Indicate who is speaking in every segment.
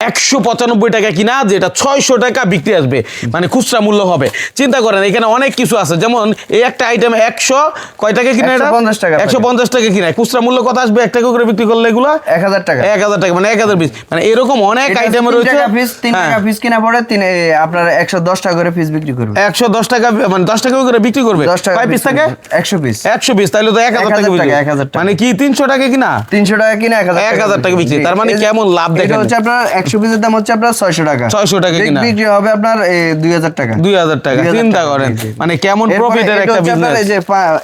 Speaker 1: একশো পঁচানব্বই টাকা কিনা যেটা ছয়শো টাকা বিক্রি আসবে। মানে খুচরা মূল্য হবে। চিন্তা করেন এখানে অনেক কিছু আছে। যেমন এই একটা আইটেম একশো কয় টাকা কিনা এটা?
Speaker 2: 150 টাকা
Speaker 1: একশো পঞ্চাশ টাকা কিনা। খুচরা মূল্য কত আসবে? এক টাকা করে বিক্রি করলে এগুলো?
Speaker 2: এক হাজার টাকা।
Speaker 1: এক হাজার টাকা মানে এক হাজার পিস মানে এরকম অনেক আইটেম রয়েছে।
Speaker 2: পিস তিন
Speaker 1: হ্যাঁ।
Speaker 2: টাকা পিস কিনা পড়ে তিন আপনার একশো দশ টাকা করে পিস বিক্রি করবে।
Speaker 1: একশো দশ টাকা মানে দশ টাকা করে বিক্রি করবে।
Speaker 2: দশ টাকা
Speaker 1: পিস থাকে?
Speaker 2: একশো পিস
Speaker 1: একশো পিস তাহলে তো এক হাজার টাকা
Speaker 2: 1000 টাকা।
Speaker 1: মানে কি তিনশো টাকা কিনা?
Speaker 2: তিনশো টাকা কিনা এক হাজার
Speaker 1: 1000 টাকা বিক্রি। তার মানে কেমন লাভ দেখা।
Speaker 2: হচ্ছে আপনার একশো পিসের দাম হচ্ছে আপনার ছয়শো টাকা।
Speaker 1: 600 টাকা কিনা।
Speaker 2: বিক্রি হবে আপনার দুই হাজার টাকা।
Speaker 1: দুই হাজার টাকা চিন্তা করেন। মানে কেমন প্রফিটের একটা বিজনেস
Speaker 2: এই যে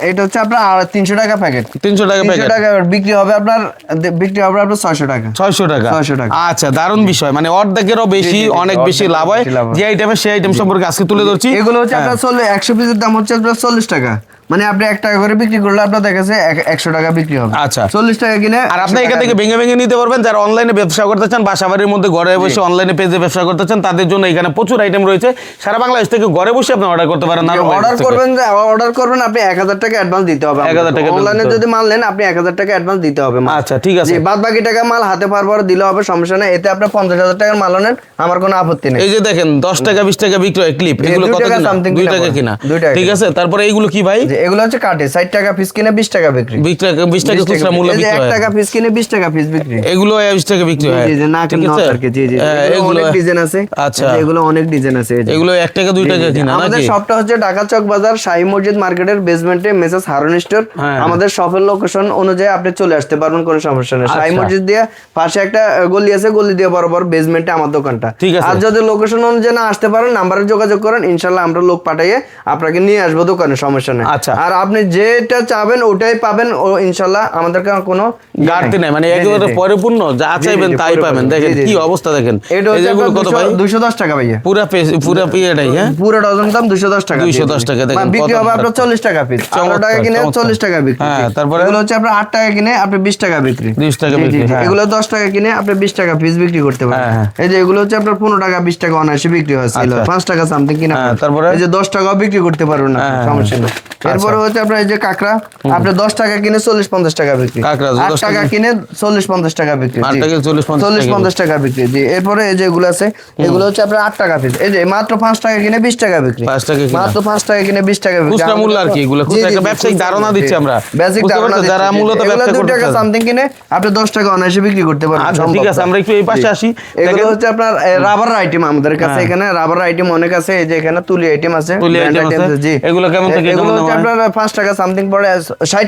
Speaker 2: এটা হচ্ছে আপনার তিনশো টাকা প্যাকেট
Speaker 1: তিনশো টাকা প্যাকেট
Speaker 2: টাকা বিক্রি হবে আপনার বিক্রি হবে আপনার ছয়শো টাকা।
Speaker 1: ছয়শো টাকা?
Speaker 2: 600 টাকা।
Speaker 1: আচ্ছা দারুণ বিষয়। মানে অর্ধেকেরও বেশি অনেক বেশি লাভ হয়।
Speaker 2: হয়।
Speaker 1: যে আইটেমে সেই আইটেম সম্পর্কে আজকে তুলে ধরছি।
Speaker 2: এগুলো হচ্ছে
Speaker 1: হ্যাঁ।
Speaker 2: আপনার চল্লিশ একশো পিসের দাম হচ্ছে আপনার চল্লিশ টাকা। মানে আপনি এক টাকা করে বিক্রি করলে আপনার দেখা যাচ্ছে একশো টাকা বিক্রি হবে।
Speaker 1: আচ্ছা।
Speaker 2: চল্লিশ টাকা কিনে
Speaker 1: আর আপনি এখান থেকে ভেঙে ভেঙে নিতে পারবেন। যারা অনলাইনে ব্যবসা করতে চান বাসা বাড়ির মধ্যে ঘরে বসে অনলাইনে পেজে ব্যবসা করতে চান তাদের জন্য এখানে প্রচুর আইটেম রয়েছে। সারা বাংলাদেশ থেকে ঘরে বসে আপনি অর্ডার করতে পারেন
Speaker 2: অর্ডার। করবেন অর্ডার করবেন আপনি এক হাজার টাকা অ্যাডভান্স দিতে হবে
Speaker 1: 1000 টাকা
Speaker 2: অনলাইনে যদি মাল নেন আপনি এক হাজার টাকা অ্যাডভান্স দিতে হবে
Speaker 1: আচ্ছা, ঠিক আছে।
Speaker 2: বাদ বাকি টাকা মাল হাতে পাওয়ার পরে দিলে হবে সমস্যা নেই। এতে আপনার পঞ্চাশ হাজার টাকার মাল নেন আমার কোনো আপত্তি নেই।
Speaker 1: এই যে দেখেন দশ টাকা বিশ টাকা বিক্রি হয় ক্লিপ এগুলো কত
Speaker 2: টাকা
Speaker 1: কিনা? দুই টাকা কিনা? ঠিক আছে তারপরে এইগুলো কি ভাই?
Speaker 2: এগুলো হচ্ছে কাটে ষাট টাকা পিস কিনে বিশ টাকা বিক্রি।
Speaker 1: বিশ টাকা বিশ টাকা
Speaker 2: 20
Speaker 1: খুচরা মূল্য বিক্রি। হয়।
Speaker 2: টাকা পিস কিনে বিশ টাকা পিস বিক্রি।
Speaker 1: এগুলো বিশ টাকা বিক্রি হয়।
Speaker 2: জি জি না কেন
Speaker 1: আছে?
Speaker 2: আর কি। জি জি
Speaker 1: হ্যাঁ,
Speaker 2: এগুলো অনেক ডিজাইন আছে।
Speaker 1: আচ্ছা।
Speaker 2: এগুলো অনেক ডিজাইন আছে
Speaker 1: এগুলো এক টাকা দুই
Speaker 2: জি,
Speaker 1: টাকা
Speaker 2: জি, জি।
Speaker 1: কিনা
Speaker 2: আমাদের শপটা হচ্ছে ঢাকা চক বাজার শাহী মসজিদ মার্কেটের বেসমেন্টে মেসেস হারুন স্টোর।
Speaker 1: হ্যাঁ।
Speaker 2: আমাদের শপের লোকেশন অনুযায়ী আপনি চলে আসতে পারবেন কোনো সমস্যা নেই। শাহী
Speaker 1: আচ্ছা।
Speaker 2: মসজিদ দিয়ে পাশে একটা গলি আছে গলি দিয়ে বরাবর বেসমেন্টে আমার দোকানটা।
Speaker 1: ঠিক আছে।
Speaker 2: আর যদি লোকেশন অনুযায়ী না আসতে পারেন নাম্বারে যোগাযোগ করেন ইনশাল্লাহ আমরা লোক পাঠাইয়ে আপনাকে নিয়ে আসব দোকানে সমস্যা নেই।
Speaker 1: আচ্ছা।
Speaker 2: আর আপনি যেটা চাবেন ওটাই পাবেন ও ইনশাল্লাহ আমাদের কোনো
Speaker 1: ঘাটতি নাই। মানে একেবারে পরিপূর্ণ যা চাইবেন তাই পাবেন। দেখেন কি অবস্থা দেখেন।
Speaker 2: এটা
Speaker 1: কত ভাই?
Speaker 2: দুশো দশ টাকা ভাইয়া।
Speaker 1: পুরা পুরা পিয়েটাই হ্যাঁ?
Speaker 2: পুরো ডজন দাম দুশো দশ টাকা
Speaker 1: 210 টাকা দেখেন,
Speaker 2: বিক্রি হবে আপনার চল্লিশ টাকা পিস আঠারো টাকা কিনে
Speaker 1: চমৎকার।
Speaker 2: চল্লিশ টাকা বিক্রি।
Speaker 1: হ্যাঁ, তারপরে?
Speaker 2: এগুলো হচ্ছে আপনার আট টাকা কিনে আপনি বিশ টাকা বিক্রি।
Speaker 1: 20 টাকা বিক্রি, হ্যাঁ।
Speaker 2: এগুলো দশ টাকা কিনে আপনি বিশ টাকা পিস বিক্রি করতে পারেন।
Speaker 1: হ্যাঁ, হ্যাঁ।
Speaker 2: এই যে এগুলো হচ্ছে আপনার পনেরো টাকা বিশ টাকা অনায়াসে বিক্রি হয় ছিল
Speaker 1: আচ্ছা।
Speaker 2: পাঁচ টাকা সামথিং কিনা
Speaker 1: তারপরে?
Speaker 2: এই যে দশ টাকাও বিক্রি করতে পারবেন না সমস্যা নেই।
Speaker 1: আচ্ছা।
Speaker 2: এরপরে হচ্ছে আপনার এই যে কাঁকড়া আপনি দশ টাকা কিনে চল্লিশ পঞ্চাশ টাকা বিক্রি
Speaker 1: কাঁকড়া,
Speaker 2: আট
Speaker 1: 10
Speaker 2: টাকা কিনে চল্লিশ পঞ্চাশ টাকা বিক্রি
Speaker 1: আট
Speaker 2: জি।
Speaker 1: টাকা 40 50
Speaker 2: চল্লিশ পঞ্চাশ টাকা বিক্রি জি এরপরে এই যে এগুলো আছে এগুলো হচ্ছে আপনার আট টাকা পিস এই যে মাত্র পাঁচ টাকা কিনে বিশ টাকা বিক্রি
Speaker 1: পাঁচ টাকা কিনা।
Speaker 2: মাত্র পাঁচ টাকা কিনে বিশ টাকা বিক্রি
Speaker 1: খুচরা মূল্য আর কি এগুলো? ব্যবসায়িক ধারণা দিচ্ছি আমরা।
Speaker 2: বেসিক ধারণা?
Speaker 1: যারা মূলত। ব্যবসা করতে
Speaker 2: টাকা সামথিং কিনে আপনি দশ টাকা অনায়াসে বিক্রি করতে পারবেন
Speaker 1: আচ্ছা, ঠিক আছে, আমরা একটু এই পাশে আসি।
Speaker 2: এগুলো হচ্ছে আপনার রাবার আইটেম আমাদের কাছে
Speaker 1: হ্যাঁ।
Speaker 2: এখানে রাবার আইটেম অনেক আছে এই যে এখানে তুলি আইটেম আছে
Speaker 1: তুলি item আছে।
Speaker 2: জি
Speaker 1: এগুলো কেমন থেকে
Speaker 2: এগুলো
Speaker 1: হয়?
Speaker 2: আপনার পাঁচ টাকা সামথিং পড়ে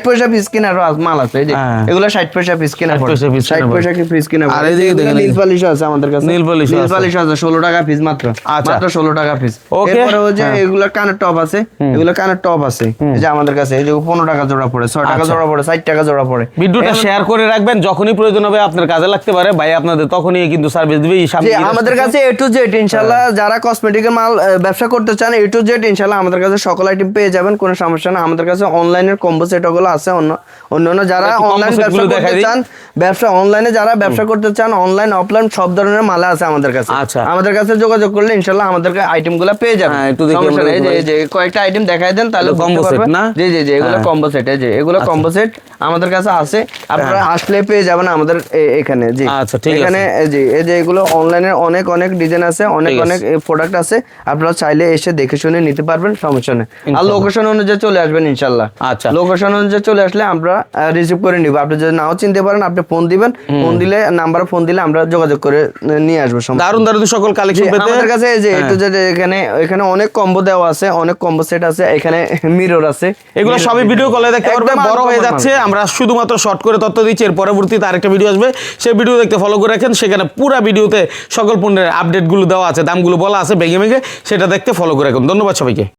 Speaker 2: পয়সা পিস কিনা মাল আছে এই যে
Speaker 1: হ্যাঁ।
Speaker 2: এগুলো ষাট পয়সা পিস কিনা
Speaker 1: 60 পয়সা
Speaker 2: পিস কিনা
Speaker 1: আর
Speaker 2: এগুলো
Speaker 1: দেখেন,
Speaker 2: নীল পালিশ আছে আমাদের কাছে।
Speaker 1: নীল পালিশ
Speaker 2: নীল পালিশ আছে ষোলো টাকা পিস মাত্র।
Speaker 1: আচ্ছা।
Speaker 2: মাত্র ষোলো টাকা পিস এরপরে হচ্ছে
Speaker 1: হ্যাঁ।
Speaker 2: এগুলো কানের টপ আছে এগুলো কানের টপ আছে। এই যে আমাদের কাছে এই যে পনেরো টাকা জোড়া পড়ে ছয় টাকা
Speaker 1: আচ্ছা।
Speaker 2: জোড়া পড়ে ষাট টাকা জোড়া পড়ে।
Speaker 1: ভিডিওটা শেয়ার করে রাখবেন যখনই প্রয়োজন হবে আপনার কাজে লাগতে পারে। ভাই আপনাদের তখনই কিন্তু সার্ভিস দিবে এই
Speaker 2: আমাদের কাছে এ টু জেড ইনশাল্লাহ যারা কসমেটিকের মাল ব্যবসা করতে চান এ টু জেড ইনশাল্লাহ আমাদের কাছে সকল আইটেম পেয়ে যাবেন কোনো সমস্যা না। আমাদের কাছে অনলাইনের কম্বো সেটগুলো আছে। অন্য অন্যান্য যারা অনলাইন ব্যবসা করতে চান ব্যবসা অনলাইনে যারা ব্যবসা করতে চান অনলাইন অফলাইন সব ধরনের মালা আছে আমাদের কাছে।
Speaker 1: আচ্ছা।
Speaker 2: আমাদের কাছে যোগাযোগ করলে আমাদেরকে আইটেমগুলো পেয়ে যাবেন।
Speaker 1: হ্যাঁ, একটু দেখি
Speaker 2: সমস্যা কয়েকটা আইটেম দেখাই দেন তাহলে
Speaker 1: set
Speaker 2: পারবেন।
Speaker 1: না?
Speaker 2: জি জি জি এগুলো
Speaker 1: হ্যাঁ।
Speaker 2: কম্বো সেট এই যে এগুলো কম্বো সেট আমাদের কাছে আছে। আপনারা আসলে পেয়ে যাবেন আমাদের এখানে। জি।
Speaker 1: আচ্ছা, ঠিক আছে।
Speaker 2: এখানে এই যে এই যে এগুলো অনলাইনে অনেক অনেক ডিজাইন আছে অনেক অনেক প্রোডাক্ট আছে। আপনারা চাইলে এসে দেখে শুনে নিতে পারবেন সমস্যা নেই। আর লোকেশন অনুযায়ী চলে আসবেন ইনশাল্লাহ।
Speaker 1: আচ্ছা।
Speaker 2: লোকেশন অনুযায়ী চলে আসলে আমরা রিসিভ করে নিব। আপনি যদি নাও চিনতে পারেন আপনি ফোন দিবেন। ফোন দিলে নাম্বারে ফোন দিলে আমরা যোগাযোগ করে নিয়ে আসব।
Speaker 1: দারুণ দারুণ সকল কালেকশন পেতে।
Speaker 2: আমাদের কাছে এই যে
Speaker 1: হ্যাঁ।
Speaker 2: একটু যে এখানে এখানে অনেক কম্বো দেওয়া আছে অনেক কম্বো সেট আছে এখানে মিরর আছে।
Speaker 1: এগুলো সবই ভিডিও কলে দেখতে পারবে
Speaker 2: একদম
Speaker 1: বড় হয়ে যাচ্ছে। আমরা শুধুমাত্র শর্ট করে তথ্য দিচ্ছি এর পরবর্তীতে আরেকটা ভিডিও আসবে। সেই ভিডিও দেখতে ফলো করে রাখেন। সেখানে পুরো ভিডিওতে সকল পণ্যের আপডেটগুলো দেওয়া আছে দামগুলো বলা আছে ভেঙে ভেঙে সেটা দেখতে ফলো করে রাখুন। ধন্যবাদ সবাইকে।